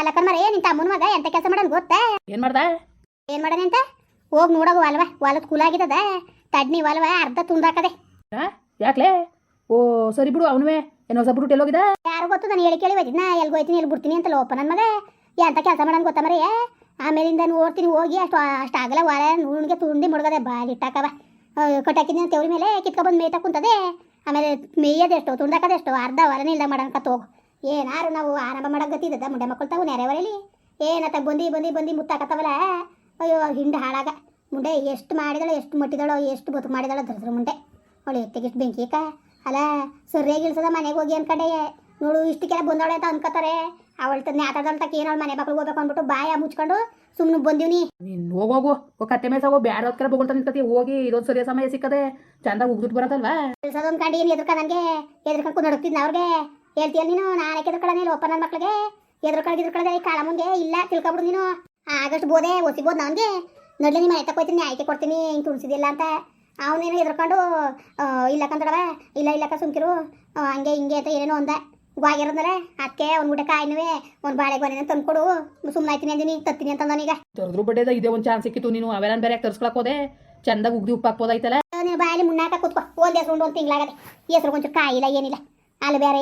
ಅಲ್ಲಕ್ಕನ್ ಮರ ಏನಿಂತ ಮಗ ಎಂತ ಕೆಲಸ ಮಾಡೋನ್ ಗೊತ್ತಾ? ಏನ್ ಮಾಡ್ದ? ಏನ್ ಮಾಡನೆ ಅಂತ ಹೋಗಿ ನೋಡೋಗು ಅಲ್ವಾ ಹೊಲದ ಕೂಲಾಗಿದ್ದದ ತಡ್ನಿ ಹೊಲವ ಅರ್ಧ ತುಂದಾಕದೆ. ಯಾಕ್ಲೆ? ಓ ಸರಿ ಬಿಡು ಅವನುವೆ. ಏನೋ ಹೊಸ ಬಿಟ್ಟು ಎಲ್ಲೋಗಿದ ಯಾರು ಗೊತ್ತು ನಾನು ಹೇಳಿ ಕೇಳಿ ಹೋಗಿದ್ನ ಎಲ್ಲಿ ಹೋಯ್ತೀನಿ ಎಲ್ಲಿ ಬಿಡ್ತೀನಿ ಅಂತ ಲೋಪ ನನ್ನ ಮಗ. ಎಂತ ಕೆಲಸ ಮಾಡೋನ್ ಗೊತ್ತಾ ಮರಿ? ಆಮೇಲಿಂದ ನೋಡ್ತೀನಿ ಹೋಗಿ ಅಷ್ಟು ಅಷ್ಟು ಆಗಲ್ಲ ಹೊಲ ನುಣ್ಗೆ ತುಂಡಿ ಮುಡ್ಗದೆ ಬಾಲಿ ಇಟ್ಟಾಕವ. ಕಟ್ಟಾಕಿದ್ದೀನಿ ಅಂತ ತೆವ್ರಿ ಮೇಲೆ ಕಿತ್ಕೊಬಂದು ಮೇಯ್ತಾ ಕುಂತದೆ. ಆಮೇಲೆ ಮೇಯ್ಯದೆಷ್ಟು ತುಂಡಾಕದೆಷ್ಟು ಅರ್ಧ ಹೊಲನೇ ಇಲ್ಲ ಮಾಡೋಣ ಹೋಗು. ಏನಾರು ನಾವು ಆರಂಭ ಮಾಡಕ್ ಗತ್ತಿದ್ದದ? ಮುಂಡೆ ಮಕ್ಕಳು ತಾವು ನೆರೆವರೆಲಿ ಏನತ್ತ ಬಂದಿ ಬಂದಿ ಬಂದು ಮುತ್ತಾಕತ್ತವಲ್ಲ? ಅಯ್ಯೋ ಹಿಂಡ ಹಾಳಾಗ. ಮುಂಡೆ ಎಷ್ಟು ಮಾಡಿದಳು ಎಷ್ಟು ಮುಟ್ಟಿದಳು ಎಷ್ಟು ಬದುಕು ಮಾಡಿದಳು ಧರಿಸ್ರು ಮುಂಡೆ. ಅವಳು ಎತ್ತಿಗೆಷ್ಟು ಬೆಂಕಿ ಅಕ್ಕ. ಅಲ್ಲ ಸರಿಯಾಗಿ ಇಳಿಸದ ಮನೆಗೆ ಹೋಗಿ ಅನ್ಕಂಡೆ. ನೋಡು ಇಷ್ಟಕ್ಕೆಲ್ಲ ಬಂದವಳೆ ಅಂತ ಅನ್ಕೋತಾರೆ ಅವಳ ತನ್ನ ಆಟದಳ ತಕ್ಕ ಏನೋ ಮನೆ ಮಕ್ಕಳು ಹೋಗ್ಬೇಕು ಅಂದ್ಬಿಟ್ಟು ಬಾಯ ಮುಚ್ಕೊಂಡು ಸುಮ್ಮನೆ ಬಂದಿವ್ನಿ ನೀನು ಹೋಗೋಗು ಹೋಗಿ. ಕತ್ತೆ ಮೇಲೆ ಹೋಗೋ ಬ್ಯಾಡ ಹೊತ್ಕರ ಬೊಗಳ್ತಾ ನಿಂತ್ಕತಿ. ಹೋಗಿ ಇದೊಂದು ಸರಿಯ ಸಮಯ ಸಿಕ್ಕದೆ. ಚಂದ ಉಗ್ದುಟ್ಟು ಬರತ್ತಲ್ವಾ? ಇಳ್ಸೋದೊಂದು ಕಂಡು ಏನು ಎದ್ರಕ ನನಗೆ ಎದ್ರಕ ಕುಂದೊಡಗ್ತಿದ್ನ ಅವ್ರಿಗೆ? ಹೇಳ್ತೀಯ ನೀನು ನಾನೇ ಎದ್ರಕೊಳ್ಳ ಒಪ್ಪ ನನ್ನ ಮಕ್ಳಿಗೆ? ಎದ್ರಕೊಳಗೆ ಎದ್ರಕೊಳ್ಳದೆ ಈ ಕಾಳ ಮುಂದೆ ಇಲ್ಲ ತಿಳ್ಕೊಬಿಡು ನೀನು. ಆಗಷ್ಟು ಬೋದೆ ಒಸಿಬೋದು ನನಗೆ. ನೋಡಲಿ ನಿಮ್ಮ ಮನೆ ತಗೋತೀನಿ ಆಯ್ಕೆ ಕೊಡ್ತೀನಿ ಹಿಂಗೆ ತುಳಿಸಿದಿಲ್ಲ ಅಂತ. ಅವನೇನು ಎದ್ರಕೊಂಡು ಇಲ್ಲ ಕಂದಡವ ಇಲ್ಲ ಇಲ್ಲಕ್ಕ ಸುಮ್ಕಿರು. ಹಂಗೆ ಹಿಂಗೆ ಅಂತ ಏನೇನೋ ಒಂದ ಗಾಗಿರೋದ್ರೆ ಅದಕ್ಕೆ ಒಂದು ಊಟ ಕಾಯಿನವೇ ಒಂದು ಬಾಳೆ ಗೊನೆ ತಂದ್ಕೊಡು. ಸುಮ್ಮನೆ ಆಯ್ತೀನಿ ಅಂದಿನಿ ತತ್ತೀನಿ ಅಂತ ನನಗೆ ತೊರೆದ್ರು ಬಡ್ಡೆದ ಇದೇ ಒಂದು ಚಾನ್ಸ್ ಸಿಕ್ಕಿತ್ತು ನೀನು ಅವೆಲ್ಲ ಬೇರೆ ತರ್ಸ್ಕೊಳಕ್ ಹೋದೆ? ಚಂದಾಗ ಉಗ್ದಿ ಉಪ್ಪು ಹಾಕ್ಬೋದಾಯ್ತಲ್ಲ ನೀನು ಬಾಯಲ್ಲಿ ಮುನ್ನಾಕ ಕೂತ್ಕೊ ಒಂದು ಹೆಸರು ಉಂಡು ಒಂದು ತಿಂಗಳಾಗದೆ ಹೆಸರು ಕೊಂಚ ಕಾಯಿಲ್ಲ ಏನಿಲ್ಲ. ಅಲ್ಲಿ ಬೇರೆ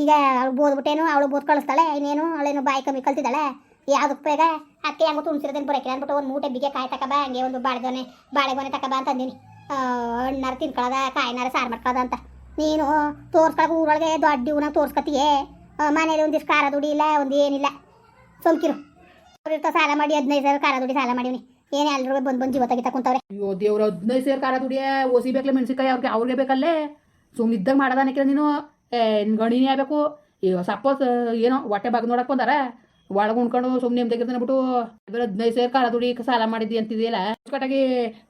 ಈಗ ಅವಳು ಬೋದ್ಬಿಟ್ಟೇನು? ಅವಳು ಬೋದ್ ಕಳಿಸ್ತಾಳೆ. ಇನ್ನೇನು? ಅವಳೇನು ಬಾಯಿ ಕಮ್ಮಿ ಕಲ್ತಿದ್ದಾಳೆ? ಯಾವ್ದಕ್ಕೆ ಬೇಗ? ಅಕ್ಕಿ ಹೆಂಗೋ ತುಣಸಿರೋದೇನು ಬರೋಕೆ ಅಂದ್ಬಿಟ್ಟು ಒಂದು ಮೂಟೆ ಬಿಗೆ ಕಾಯಿ ತಕಬ. ಹಂಗೆ ಒಂದು ಬಾಳೆಗೊನೆ ಬಾಳೆಗೊನೆ ತಕಬ ಅಂತ ಅಂದಿನಿ. ಹಣ್ಣಾರು ತಿನ್ಕೊಳ್ಳೋದ ಕಾಯಿನಾರ ಸಾರು ಮಾಡ್ಕೊಳ್ಳೋದ ಅಂತ. ನೀನು ತೋರ್ಸ್ಕೊಳಕ್ಕೆ ಊರೊಳಗೆ ದೊಡ್ಡ ಇವನ ತೋರ್ಸ್ಕೊತೀಯೇ? ಮನೇಲಿ ಒಂದಿಷ್ಟು ಖಾರ ದುಡಿ ಇಲ್ಲ, ಒಂದು ಏನಿಲ್ಲ. ಸೋಂಕಿರು ಅವ್ರಿರ್ತಾವ ಸಾಲ ಮಾಡಿ ಹದಿನೈದು ಸಾವಿರ ಖಾರ ದುಡಿ ಸಾಲ ಮಾಡೀನಿ ಏನೇ ಎಲ್ಲರೂ ಬಂದು ಬಂದು ಜೀವ ತೆಗಿತಾ ಕುಂತವ್ರೆ. ಅಯ್ಯೋ ಹದಿನೈದು ಸಾವಿರ ಖಾರ ದುಡಿಯ? ಓಸಿ ಬೇಕಲ್ಲ ಮೆಣಸಿಕಾಯಿ ಅವ್ರಿಗೆ ಅವ್ರಿಗೆ ಬೇಕಲ್ಲೇ? ಸುಮ್ಮನೆ ಇದ್ದಾಗ ಮಾಡೋದಾನಕ್ಕೆ ನೀನು? ಗಣಿನೇ ಆಗಬೇಕು. ಈಗ ಸಪೋಸ್ ಏನೋ ಹೊಟ್ಟೆ ಬಾಗ್ ನೋಡಕ್ ಬಂದಾರ ಒಳಗೆ ಉಣ್ಕೊಂಡು ಸುಮ್ಮನೆ ನಿಮ್ದಾಗಿರ್ತಾನೆ ಬಿಟ್ಟು ಬೇರೆ ಹದಿನೈದು ಸೇರ್ ಕಾಲ ದುಡಿ ಸಾಲ ಮಾಡಿದ್ದಿ ಅಂತಿದೆಯಲ್ಲ? ಕಟ್ಟಾಗಿ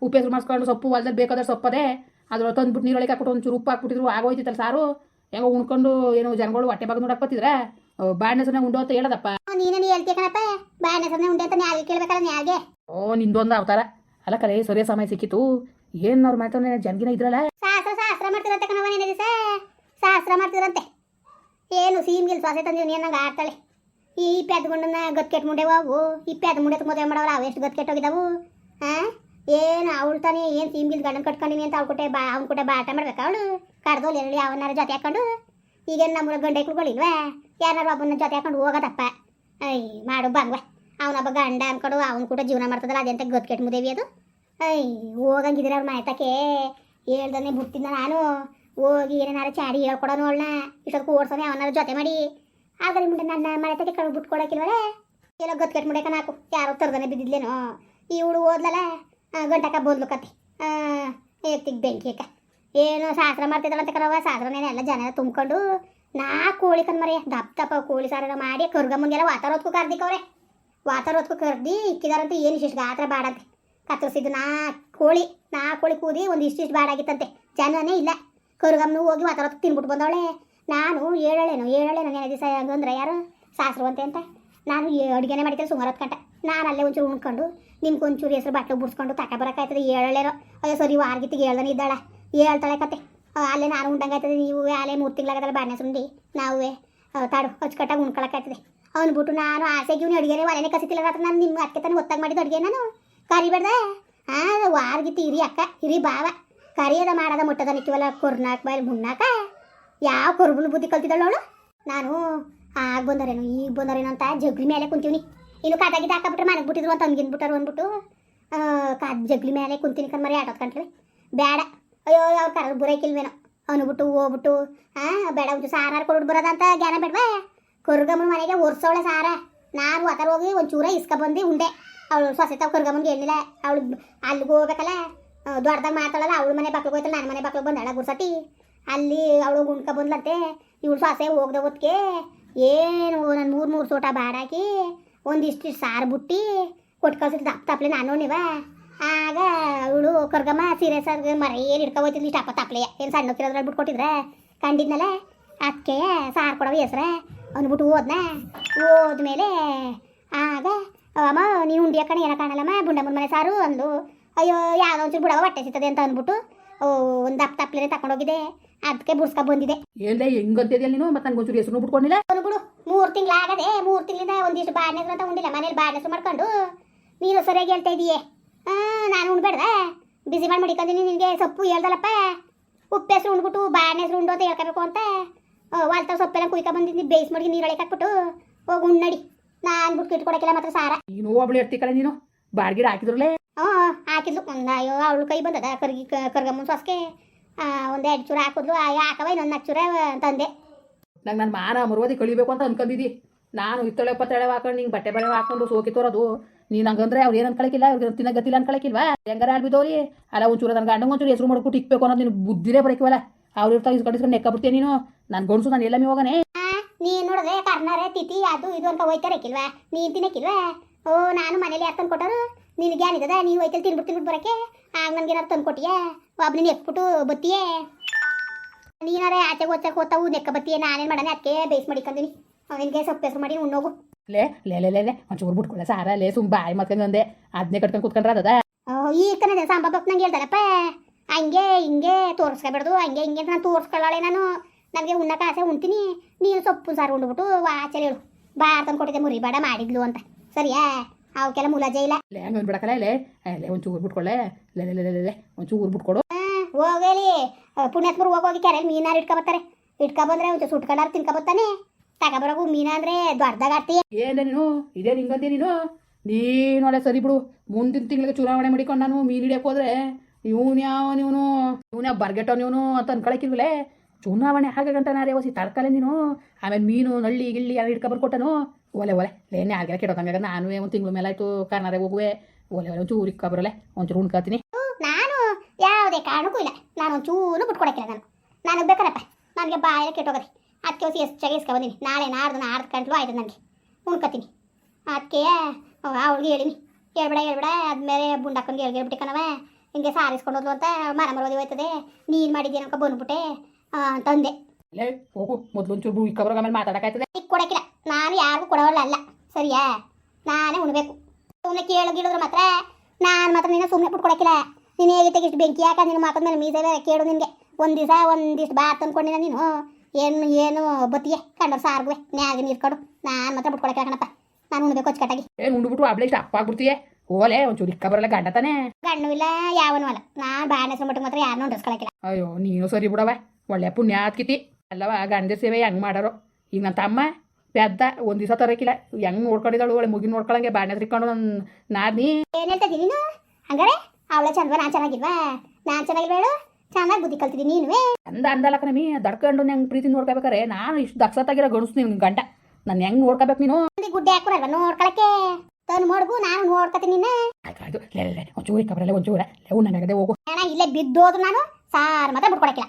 ಉಪ್ಪು ಹೆಸರು ಮಾಡಿಸ್ಕೊಂಡು ಸೊಪ್ಪು ಹೊಲ್ದಲ್ಲಿ ಬೇಕಾದ್ರೆ ಸೊಪ್ಪದೆ ಅದ್ರ ತಂದ್ಬಿಟ್ಟು ನೀರೊಳಗೆ ಹಾಕ್ಬಿಟ್ಟು ಒಂದು ಚೂರು ಉಪ್ಪು ಹಾಕ್ಬಿಟ್ಟಿದ್ರು ಆಗೋಯ್ತಿತ್ತಲ್ಲ ಸಾರು? ಹೆಂಗೋ ಉಣ್ಕೊಂಡು ಏನೋ ಜನಗಳು ಹೊಟ್ಟೆ ಬಾಗ್ ನೋಡಕ್ ಬತ್ತಿದ್ರೆ ಬಾಡಿನ ಸಣ್ಣ ಉಂಡು ಅಂತ ಹೇಳದಪ್ಪ. ನೀನೇ ಹೇಳ್ತೀಯ ಕಣಪ್ಪ? ಹೆಸರನ್ನೇ ಉಂಡೆ ಅಂತ ಕೇಳ್ಬೇಕಲ್ಲ ಓ ನಿಂದೊಂದು ಅವತಾರ ಅಲ್ಲ ಕರೆ ಸರಿಯ ಸಮಯ ಸಿಕ್ಕಿತ್ತು ಏನು ಅವ್ರ ಮಾತಾಡ ಜನಗಿನ ಇದ್ರಲ್ಲ? ಮಾಡ್ತಿರಂತೆ ಕಣವ ನೆನೆ ದಿವಸ? ಶಾಸ್ತ್ರ ಮಾಡ್ತಿರಂತೆ ಏನು ಸೀಮ್ಗಿಲ್ ಸೊಸೆ ನೀನು ನಂಗೆ ಆಡ್ತಾಳೆ. ಈ ಪೆದ್ಗೊಂಡನ್ನ ಗತ್ಕೆಟ್ ಮುಂಡೆ ಹೋಗು ಇಪ್ಪತ್ತು ಮುಂಡೆ ಮದುವೆ ಮಾಡವ್ರ, ಅವು ಎಷ್ಟು ಗತ್ಕೆಟ್ ಹೋಗಿದ್ದಾವು ಹಾಂ ಏನು ಅವಳು ತಾನೇ ಏನು ಸೀಮ್ಗಿಲ್ ಗಂಡನ ಕಟ್ಕೊಂಡಿನಿ ಅಂತ ಅವ್ಳ ಕೊಟ್ಟೆ ಬಾ, ಅವ್ನ ಕೊಟ್ಟೆ ಬಾಟ ಮಾಡ್ಬೇಕು ಅವಳು? ಕಡ್ದೋಲ್ ಎರಡು ಅವನಾರ ಜೊತೆ ಹಾಕೊಂಡು? ಈಗೇನು ನಮ್ಮ ಗಂಡ ಇಲ್ವಾ ಯಾರು ಒಬ್ಬನ ಜೊತೆ ಹಾಕೊಂಡು ಹೋಗೋದಪ್ಪ. ಐ, ಮಾಡು ಬಂಗ್ವ ಅವನೊಬ್ಬ ಗಂಡ ಅನ್ಕೊಂಡು, ಅವ್ನ ಕೂಡ ಜೀವನ ಮಾಡ್ತದಲ್ಲ, ಅದೆಂತ ಗತ್ಕೆಟ್ ಮುದೇವಿ ಅದು? ಐ, ಹೋಗಂಗಿದ್ರೆ ಅವ್ರ ಮಾಯತಕ್ಕೆ ಹೇಳ್ದನೆ ಬಿಡ್ತಿದ್ದ ನಾನು ಹೋಗಿ ಏನಾರ ಚಾಡಿ ಹೇಳ್ಕೊಡೋನು ಅವಳನ್ನ ಇಷ್ಟೊತ್ತು ಓಡ್ಸೋನೆ ಅವನಾರ ಜೊತೆ ಮಾಡಿ. ಆದರೆ ಮುಂದೆ ನನ್ನ ಮನೆತಕ್ಕೆ ಕಳು ಬಿಟ್ಕೊಡಕ್ಕಿಲ್ವರೆ ಎಲ್ಲ ಗತ್ಕೆಟ್ ಮುಡ್ಯಾಕ ನಾಕು ಯಾರೋ ತರ್ದನೆ ಬಿದ್ದಿದ್ಲೇನೋ. ಈ ಹುಡು ಓದ್ಲಲ್ಲ ಗಂಟಕ ಬೋದ್ಲು ಕತೆ. ಎತ್ತಿಗೆ ಬೆಂಕಿ ಅಕ್ಕ ಏನು ಶಾಸ್ತ್ರ ಮಾಡ್ತಿದ್ದಾಳಂತ ಕರವ ಶಾಸ್ತ್ರನೇನೆ ಎಲ್ಲ ಜನ ತುಂಬ್ಕೊಂಡು ನಾ ಕೋಳಿ ಕಣ್ಮರಿ ದಪ್ಪ ದಪ್ಪ ಕೋಳಿ ಸಾರ ಮಾಡಿ ಕರ್ಗ ಮುಂದೆಲ್ಲ ವಾತಾರೋದ್ಕು ಕರ್ದಿಕ್ಕವ್ರೆ ವಾತಾರೋದ್ಕು ಕರ್ದಿ ಇಕ್ಕಿದಾರಂತ. ಏನು ಶಿಷ್ಟ ಗಾತ್ರ ಬಾಡಂತೆ. ಕತ್ತರಿಸಿದ್ದು ನಾ ಕೋಳಿ ನಾ ಕೋಳಿ ಕೂದಿ ಒಂದು ಇಷ್ಟಿಷ್ಟು ಬಾಡಾಗಿತ್ತಂತೆ ಜನನೇ ಇಲ್ಲ. ಕರುಗಮ್ಮನು ಹೋಗಿ ಮಾತಾಡೋದು ತಿನ್ಬಿಟ್ಟು ಬಂದವಳೆ. ನಾನು ಏಳೇನು ಏಳೇನು ನೆನೆ ದಿವಸ ಅಂದ್ರೆ ಯಾರು? ಸಾಸ್ರುವಂತೆ ಅಂತ ನಾನು ಅಡುಗೆನೇ ಮಾಡಿದ್ರೆ ಸುಮಾರು ಹೊತ್ತು ಗಂಟೆ. ನಾನು ಅಲ್ಲೇ ಒಂಚೂರು ಉಣ್ಕೊಂಡು, ನಿಮ್ಗೆ ಒಂಚೂರು ಹೆಸರು ಬಟ್ಟೆ ಬಿಡ್ಸ್ಕೊಂಡು ತಕ ಬರೋಕ್ಕಾಯ್ತದೆ ಏಳೇನೋ ಅಯ್ಯೋ, ಸರಿ ವಾರ್ಗಿತ್ತಿಗೆ ಹೇಳ್ದಾನೆ ಇದ್ದಾಳ. ಹೇಳ್ತಾಳೆ ಕತೆ. ಅಲ್ಲೇ ನಾನು ಉಂಡಂಗಾಯ್ತದೆ ನೀವು ಅಲ್ಲೇ ಮೂರು ತಿಂಗಳಾಗದಲ್ಲ ಬಾಣೆ ಸುಂಡಿ. ನಾವೇ ತಾಡು, ಅಚ್ಚುಕಟ್ಟಾಗಿ ಉಣ್ಕೊಳಕ್ಕಾಯ್ತದೆ ಅವ್ನ್ಬಿಟ್ಟು ನಾನು ಆಸೆಗೆ ಇವ್ನು ಅಡುಗೆನೇ, ಒಲೆನೇ ಕಸಿತಿಲ್ಲ ರಾತ್ರಿ. ನಾನು ನಿಮ್ಮ ಅಕ್ಕೆ ತನ ಹೊತ್ತಾಗಿ ಮಾಡಿದ್ದು ಅಡುಗೆ ನಾನು. ಕರಿಬೇಡ್ದೆ? ಹಾಂ ವಾರ್ಗಿತ್ತು ಹಿರಿ ಅಕ್ಕ, ಹಿರಿ ಬಾವ. ಕರಿಯದ ಮಾಡದ ಮುಟ್ಟದ ನಿಕ್ಕಿವಲ್ಲ ಕೊರ್ನಾಕ್ ಮೇಲೆ ಮುನ್ನಾಕ ಯಾವ ಕೊರ್ಬುಲ್ ಬುದ್ಧಿ ಕಲ್ತಿದ್ದಳು ಅವಳು? ನಾನು ಆಗ ಬಂದರೇನು, ಈಗ ಬಂದರೇನು ಅಂತ ಜಗ್ಲಿ ಮೇಲೆ ಕುಂತೀವಿ ಇನ್ನು ಕಾದಾಗಿದ್ದು ಹಾಕಬಿಟ್ರೆ ಮನೆಗೆ ಬಿಟ್ಟಿದ್ರು ಅಂತ ಅಂದ್ಗಿನ್ಬಿಟ್ಟಾರು ಅಂದ್ಬಿಟ್ಟು ಕಾ ಜಗ್ಲಿ ಮೇಲೆ ಕುಂತೀನಿ ಕಣ್ಮರಿ ಆಟೋದ್ ಬೇಡ ಅಯ್ಯೋ ಅವ್ರು ಕರ ಬುರೈಕಿಲ್ವೇನೋ ಅನ್ಬಿಟ್ಟು ಹೋಗ್ಬಿಟ್ಟು ಹಾಂ ಬೇಡ ಒಂದು ಸಾರಾರು ಕೊಡ್ಬಿಟ್ಟು ಬರೋದಂತ ಜ್ಞಾನ ಬೇಡವಾ. ಕೊರ್ಗಮ್ಮನ ಮನೆಗೆ ಒರ್ಸೋಳೆ ಸಾರ. ನಾನು ಅತರ ಹೋಗಿ ಒಂಚೂರ ಇಸ್ಕ ಬಂದು ಉಂಡೆ. ಅವಳು ಸೊಸೆ ತಾವು ಕರ್ಗಮ್ಮನ್ಗೆ ಹೇಳಿಲ್ಲ ಅವಳು ಅಲ್ಲಿಗೆ ಹೋಗ್ಬೇಕಲ್ಲ? ದೊಡ್ಡದಾಗ ಮಾತಾಡಲ್ಲ ಅವಳ ಮನೆ ಬಕ್ಳು ಹೋಯ್ತಲ್ಲ ನನ್ನ ಮನೆ ಬಕ್ಳು ಬಂದಾಳ ಗುರ್ಸತಿ ಅಲ್ಲಿ ಅವಳು ಗುಂಡ್ಕ ಬಂದ್ಲಂತೆ. ಇವಳು ಸೊಸೆ ಹೋಗ್ದ ಹೊತ್ತಿಗೆ ಏನು ನನ್ನ ಮೂರು ಮೂರು ಸೋಟ ಬಾಡಾಕಿ ಒಂದಿಷ್ಟು ಸಾರು ಬುಟ್ಟಿ ಕೊಟ್ಟು ಕಳ್ಸಿದ್ದು ತಪ್ಪ ನಾನು ನೀವ ಆಗ ಅವಳು ಕರ್ಗಮ್ಮ ಸೀರೆ ಸರ್ ಮರಿ ಏನು ಇಷ್ಟ ಇಷ್ಟಪ್ಪ ತಪ್ಪಲೆ ಏನು ಸಣ್ಣ ಕಿರೋದ್ರಲ್ಲಿ ಬಿಟ್ಟು ಕೊಟ್ಟಿದ್ರೆ ಕಂಡಿದ್ನಲ್ಲ? ಅದಕ್ಕೆ ಸಾರು ಕೊಡವ ಹೆಸ್ರ. ಅಂದ್ಬಿಟ್ಟು ಹೋದ್ನ. ಹೋದ್ಮೇಲೆ ಆಗ ಅಮ್ಮ ನೀನು ಉಂಡಿ ಏನ ಏನೋ ಕಾಣಲ್ಲಮ್ಮ? ಬುಂಡಮ್ಮನ ಮನೆ ಸಾರು ಅಂದು. ಅಯ್ಯೋ ಯಾವ್ದೋ ಒಂಚೂರು ಬಿಡವ ಹೊಟ್ಟೆ ಸಿಗ್ತದೆ ಅಂತ ಅಂದ್ಬಿಟ್ಟು ಒಂದು ತಪ್ಲೇ ತಕೊಂಡ ಹೋಗಿದೆ. ಅದಕ್ಕೆ ಬುಡ್ಸ್ಕೊ ಬಂದಿದೆ. ಏನ್ಲೇ ಹೆಂಗ್ ಗೊತ್ತಿದೆಯಲ್ಲ ನೀನು? ಮತ್ತೆ ನಂಗೆ ಒಂಚೂರು ಹೆಸರು ಬಿಟ್ಕೊಂಡಿಲ್ಲ ಅವನು ಬಿಡು ಮೂರು ತಿಂಗಳಾಗದೆ ಮೂರು ತಿಂಗಳಿಂದ ಒಂದಿಷ್ಟು ಬಾಡ್ನೆ ಅಂತ ಉಂಡಿಲ್ಲ. ಮನೇಲಿ ಬಾಡ್ನೆ ಹೆಸರು ಮಾಡ್ಕೊಂಡು ನೀನು ಸರಿಯಾಗಿ ಹೇಳ್ತಾ ಇದೀಯೇ? ಆ, ನಾನು ಉಣ್ಬೇಡ್ದ? ಬಿಸಿ ಮಾಡಿ ಮಡಿಕೊಂಡಿನಿ ನಿನಗೆ ಸೊಪ್ಪು ಹೇಳ್ದಲ್ಲಪ್ಪ? ಉಪ್ಪು ಹೆಸರು ಉಂಡ್ಬಿಟ್ಟು ಬಾಡ್ನೆ ಹೆಸರು ಉಂಡು ಅಂತ ಹೇಳ್ಕೋಬೇಕು ಅಂತ. ವಾಲ್ತ ಸೊಪ್ಪೆಲ್ಲ ಕುಯ್ಕ ಬಂದಿದ್ದು ಬೇಯಿಸಿ ಮಡಿಗೆ ನೀರೊಳಗೆ ಹಾಕ್ಬಿಟ್ಟು ಹೋಗಿ ಉಣ್ಣಡಿ ನಾನು ಬಿಟ್ಟು ಇಟ್ಕೊಡಕ್ಕಿಲ್ಲ ಮಾತ್ರ ಸಾರ. ನೀನು ಒಬ್ಳು ಇರ್ತಿ ಕಳೆ ನೀನು? ಬಾಡ್ಗಿಡ ಹಾಕಿದ್ರಲ್ಲೇ? ಹ್ಞೂ ಹಾಕಿದ್ಲು. ಒಂದು ಅಯ್ಯೋ ಅವಳು ಕೈ ಬಂದದ. ಕರ್ಗಿ ಕರ್ಗಮ್ಮನ ಸೊಸ್ಕೆ. ಒಂದು ಎರಡು ಚೂರ ಹಾಕಿದ್ಲು. ಹಾಕವ ಇನ್ನೊಂದು ನಾಲ್ಕು ಚೂರ ತಂದೆ. ನಂಗೆ ನನ್ನ ಮಾನ ಮರುವಾದಿ ಕಳಿಬೇಕು ಅಂತ ಅನ್ಕೊಂಡಿದ್ದಿ ನಾನು ಇತ್ತಳೆ ಪತ್ತಳೆ ಹಾಕೊಂಡು ನಿಂಗೆ ಬಟ್ಟೆ ಬಳೆ ಹಾಕೊಂಡು ಸೋಕಿ ತೋರೋದು. ನೀನು ಹಂಗಂದ್ರೆ ಅವ್ರು ಏನು ಅನ್ಕೊಳಕಿಲ್ಲ? ಅವ್ರಿಗೆ ತಿನ್ನ ಗತಿಲ್ಲ ಅನ್ಕೊಳಕಿಲ್ವಾ? ಹೆಂಗಾರ ಆಡ್ಬಿದ್ದವ್ರಿ ಅಲ್ಲ ಒಂಚೂರು ನನ್ನ ಗಂಡಂಗೆ ಒಂಚೂರು ಹೆಸರು ಮಾಡ್ಬಿಟ್ಟು ಇಕ್ಬೇಕು ಅನ್ನೋದು ನೀನು ಬುದ್ಧಿರೇ ಬರಕಿವಲ್ಲ. ಅವ್ರು ಇರ್ತಾವ ಇಸ್ಕೊಂಡು ಇಸ್ಕೊಂಡು ನೆಕ್ಕ ಬಿಡ್ತೀಯ ನೀನು? ನಾನು ಗಂಡಸು ನಾನು ಎಲ್ಲಮಿ ಹೋಗನೆ? ನೀನ್ ನೋಡಿದ್ರೆ ಕರ್ನಾರ ತಿಥಿ ಅದು ಇದು ಅಂತ ಹೋಯ್ತಾರಕ್ಕಿಲ್ವಾ ನೀನ್ ತಿನ್ನಕ್ಕಿಲ್ವಾ? ಓ ನಾನು ಮನೇಲಿ ಯಾರು ತಂದು ಕೊಟ್ಟರು ನಿನಗೆ ಏನಿದೆ ನೀವು ಹೋಯ್ತಲ್ಲಿ ತಿನ್ಬಿಟ್ಟು ತಿನ್ಬಿಟ್ಟು ಬರಕ್ಕೆ. ಆಗ ನನ್ಗೆ ಏನಾರು ತಂದು ಕೊಟ್ಟಿಯೇ ಒಬ್ಬ ನೀನು ಎಕ್ಬಿಟ್ಟು ಬತ್ತಿಯೇ? ನೀನಾರೆ ಆಚೆ ಓಚಕ್ಕೆ ಓದ್ತಾವು ನೆಕ್ಕ ಬತ್ತಿಯ? ನಾನೇನು ಮಾಡೋಣ ಅದಕ್ಕೆ ಬೇಯಿಸಿ ಮಡಿಕೊಂದಿನಿ ಅವನಿಗೆ ಸೊಪ್ಪು ಹೆಸರು ಮಾಡಿ ಉಣ್ಣೋಗು. ಲೇ ಲೇ ಲೇ ಲೇ ಲೇ ಒಂಚೂರು ಬಿಟ್ಕೊಳ್ಳೆ ಸಾರ. ಲೇ ಸುಮ್ ಬಾಯಿ ಮತ್ಕೊಂಡೆ ಅದನ್ನೇ ಕಟ್ಕೊಂಡು ಕುತ್ಕೊಂಡ್ರೆ ಅದ ಈ ಕಡೆ ಸಾಂಬಾರ್ ಬಕ್ ನಂಗೆ ಹೇಳ್ತಾರಪ್ಪ ಹಂಗೆ ಹಿಂಗೆ ತೋರಿಸ್ಕೊಬೇಡ್ದು. ಹಂಗೆ ಹಿಂಗೆ ನಾನು ತೋರಿಸ್ಕೊಳ್ಳಾಳೆ ನಾನು. ನನಗೆ ಉಣ್ಣಕ್ಕೆ ಆಸೆ ಉಣ್ತೀನಿ ನೀನು ಸೊಪ್ಪು ಸಾರು ಉಂಡ್ಬಿಟ್ಟು ವಾಚಲ್ಲಿ ಹೇಳು ಬಾರ್ ತಂದು ಕೊಟ್ಟಿದ್ದೆ ಮುರಿ ಬೇಡ ಮಾಡಿದ್ಲು ಅಂತ. ಸರಿಯಾ? ಅವಕ್ಕೆಲ್ಲ ಮುಲಾಜೆ ಇಲ್ಲ ಲೇ ಹಂಗೆ ಬಿಡಕಲ್ಲ ಲೇ. ಏ, ಲೇ ಒಂಚೂರು ಬಿಟ್ಕೊಳ್ಳೆ ಲೇ ಲೇ ಲೇ ಒಂಚೂರು ಬಿಟ್ಕೊಡು ಹೋಗಲಿ. ಪುಣ್ಯಾತ್ಮರು ಹೋಗೋಗಿ ಕೆರೆಯಲ್ಲಿ ಮೀನಾರು ಇಟ್ಕೊಬತ್ತಾರೆ ಇಟ್ಕೊಬಂದ್ರೆ ಒಂಚೂರು ಸುಟ್ಕೊಂಡಾರು ತಿನ್ಕೊಬತ್ತಾನೆ ತಗೊಬರೋಗು ಮೀನ ಅಂದ್ರೆ ದೊಡ್ಡದಾಗ ಆಡ್ತೀಯ ಏನೇ ನೀನು? ಇದೇ ನಿಂಗಂತೆ ನೀನು? ನೀನು ಒಳ್ಳೆ ಸರಿ ಬಿಡು. ಮುಂದಿನ ತಿಂಗಳಿಗೆ ಚುನಾವಣೆ ಮಾಡಿಕೊಂಡು ನಾನು ಮೀನು ಹಿಡಿಯಕ್ಕೆ ಹೋದ್ರೆ ಇವನು ಯಾವ ನೀವನು ಇವನು ಯಾವ ಬರ್ಗೆಟೋ ನೀವು ಅಂತ ಅನ್ಕೊಳಕಿಲ್ವಲೇ ಚುನಾವಣೆ ಹಾಗೆ ಗಂಟ ನಾರೇ ಹೊಸಿ ತಡ್ಕಲೆ ನೀನು, ಆಮೇಲೆ ಮೀನು, ನಳ್ಳಿ, ಗಿಳ್ಳಿ ಎಲ್ಲ ಹಿಡ್ಕೊ ಬರ್ಕೊಟ್ಟನು ಒಲೆ ಒಲೆ. ಲೇನೆ ಆಗಿಲ್ಲ ಕೆಡೋದಂಗ ನಾನು ಒಂದು ತಿಂಗಳ ಮೇಲೆ ಆಯ್ತು ಕಾರ್ನಾರೆ ಹೋಗುವೆ. ಒಲೆ ಒಲೆ ಒಂಚೂರು ಇಕ್ಕ ಬರಲೆ ಒಂಚೂರು ಉಣ್ಕಾತೀನಿ ನಾನು ಯಾವುದೇ ಕಾರಣಕ್ಕೂ ಇಲ್ಲ. ನಾನು ಒಂಚೂರು ಬಿಟ್ಕೊಡಕ್ಕಿಲ್ಲ ನಾನು. ನನಗೆ ಬೇಕಾರಪ್ಪ ನನಗೆ ಬಾಯಲ್ಲಿ ಕೆಟ್ಟೋಗದೆ. ಅದಕ್ಕೆ ಹೊಸಿ ಚಗಿಸ್ಕೊ ಬಂದೀನಿ. ನಾಳೆ ನಾಡ್ದು ನಾಡ್ದು ಕಂಟ್ಲು ಆಯ್ತು ನನಗೆ. ಉಣ್ಕತೀನಿ ಅದಕ್ಕೆ ಅವಳಿಗೆ ಹೇಳಿನಿ. ಹೇಳ್ಬೇಡ ಹೇಳ್ಬೇಡ. ಆದಮೇಲೆ ಬುಂಡಕ್ಕಂಗೆ ಹೇಳ್ಗೆ ಹೇಳ್ಬಿಟ್ಟಿಕನವ ಹಿಂಗೆ ಸಾರಿಸ್ಕೊಂಡು ಹೋದ್ಲು ಅಂತ ಮರ ಮರೋದಿ ಹೋಯ್ತದೆ. ನೀನು ಮಾಡಿದ್ದೀನಿ ಅನ್ಕೊ ಬಂದ್ಬಿಟ್ಟೆ. ತಂದೆ. ಲೇ ಹೋಗು ಇಕ್ಕ ಬರೋ ಆಮೇಲೆ ಮಾತಾಡಕಾಯ್ತದೆ ಈಗ ಕೊಡಕ್ಕಿಲ್ಲ ನಾನು ಯಾರಿಗೂ ಕೊಡೋಲ್ಲ ಅಲ್ಲ. ಸರಿಯಾ? ನಾನೇ ಉಣಬೇಕು. ಸುಮ್ಮನೆ ಕೇಳು ಗೀಳಿದ್ರೆ ಮಾತ್ರ ನಾನು ಮಾತ್ರ ನಿನ್ನ ಸುಮ್ಮನೆ ಬಿಟ್ಟು ಕೊಡಕ್ಕಿಲ್ಲ ನೀನು ಹೇಗೆ ಇಷ್ಟು ಬೆಂಕಿ ಯಾಕೆ ನಿನ್ನ ಮಾತಾದ ಮೇಲೆ ಮೀಸೆ ಕೇಳು ನಿನಗೆ. ಒಂದು ದಿವಸ ಒಂದಿಷ್ಟು ಬಾತ್ ತಂದ್ಕೊಂಡಿನ ನೀನು. ಏನು ಏನು ಬತ್ತಿಗೆ ಕಂಡ್ರೆ ಸಾರ್ಗುವೆ ನ್ಯಾಗ ನೀರು ಕೊಡು. ನಾನು ಮಾತ್ರ ಬಿಟ್ಟು ಕೊಡಕ್ಕಿಲ್ಲ ಕಣಪ್ಪ. ನಾನು ಉಣ್ಬೇಕು ಅಚ್ಚುಕಟ್ಟಾಗಿ. ಏನು ಉಂಡ್ಬಿಟ್ಟು ಅಬ್ಳೆ ಇಷ್ಟ ಅಪ್ಪ ಆಗ್ಬಿಡ್ತೀಯ? ಓಲೆ ಒಂಚೂರು ಇಕ್ಕ ಬರಲ್ಲ ಗಂಡ ತಾನೇ. ಗಣ್ಣು ಇಲ್ಲ ಯಾವನೂ ಅಲ್ಲ. ನಾನು ಬಾಣಸ ಮಟ್ಟಿಗೆ ಮಾತ್ರ ಯಾರನ್ನೂ ಹೊಂದಿಸ್ಕೊಳಕ್ಕಿಲ್ಲ ಅಯ್ಯೋ ನೀನು ಸರಿ ಬಿಡವ ಒಳ್ಳೆ ಪುಣ್ಯ ಆತ್ಕಿತಿ ಅಲ್ಲವ ಗಂಡ ಸೇವೆ ಹೆಂಗೆ ಮಾಡೋರು? ಈಗ ನನ್ನ ತಮ್ಮ ಪೆದ್ದ ಒಂದು ದಿವಸ ತರಕಿಲ್ಲ. ಹೆಂಗೆ ನೋಡ್ಕೊಂಡಿದ್ದಾಳು ಒಳ್ಳೆ ಮುಗಿ ನೋಡ್ಕೊಳಂಗೆ ಬಾಣ್ಯ ತಿರ್ಕೊಂಡು ನನ್ನ ನಾದ್ನಿ ಏನು ಹೇಳ್ತಾ ನೀನು? ಹಂಗಾರೆ? ಅವಳ ಚಂದ ನಾನು ಚೆನ್ನಾಗಿಲ್ವಾ? ನಾನು ಚೆನ್ನಾಗಿಲ್ಬೇಡು ಚೆನ್ನಾಗಿ ಬುದ್ಧಿ ಕಲ್ತಿದ್ದೀನಿ ನೀನುವೇ. ಅಂದ ಅಂದಲಕ್ಕ ಕಣಮಿ ದಡ್ಕೊಂಡು ಹೆಂಗೆ ಪ್ರೀತಿ ನೋಡ್ಕೋಬೇಕಾರೆ ನಾನು ಇಷ್ಟು ದಕ್ಷತಾಗಿರೋ ಗಣಸು ನಿನ್ ಗಂಟ ನಾನು ಹೆಂಗೆ ನೋಡ್ಕೋಬೇಕು ನೀನು? ಗುಡ್ಡೆ ಹಾಕೋರಲ್ವ ನೋಡ್ಕೊಳಕ್ಕೆ? ತನ್ ಮಡ್ಗು ನಾನು ನೋಡ್ಕೊತೀನಿ ನಿನ್ನ ಆಯ್ತು ಒಂಚೂರು ಇಕ್ಕಬರಲ್ಲ ಒಂಚೂರ. ಲೇ ನನಗದೆ ಹೋಗು. ಇಲ್ಲೇ ಬಿದ್ದೋದು ನಾನು ಸಾರ್ ಮಾತ್ರ ಬಿಟ್ಕೊಡಕ್ಕಿಲ್ಲ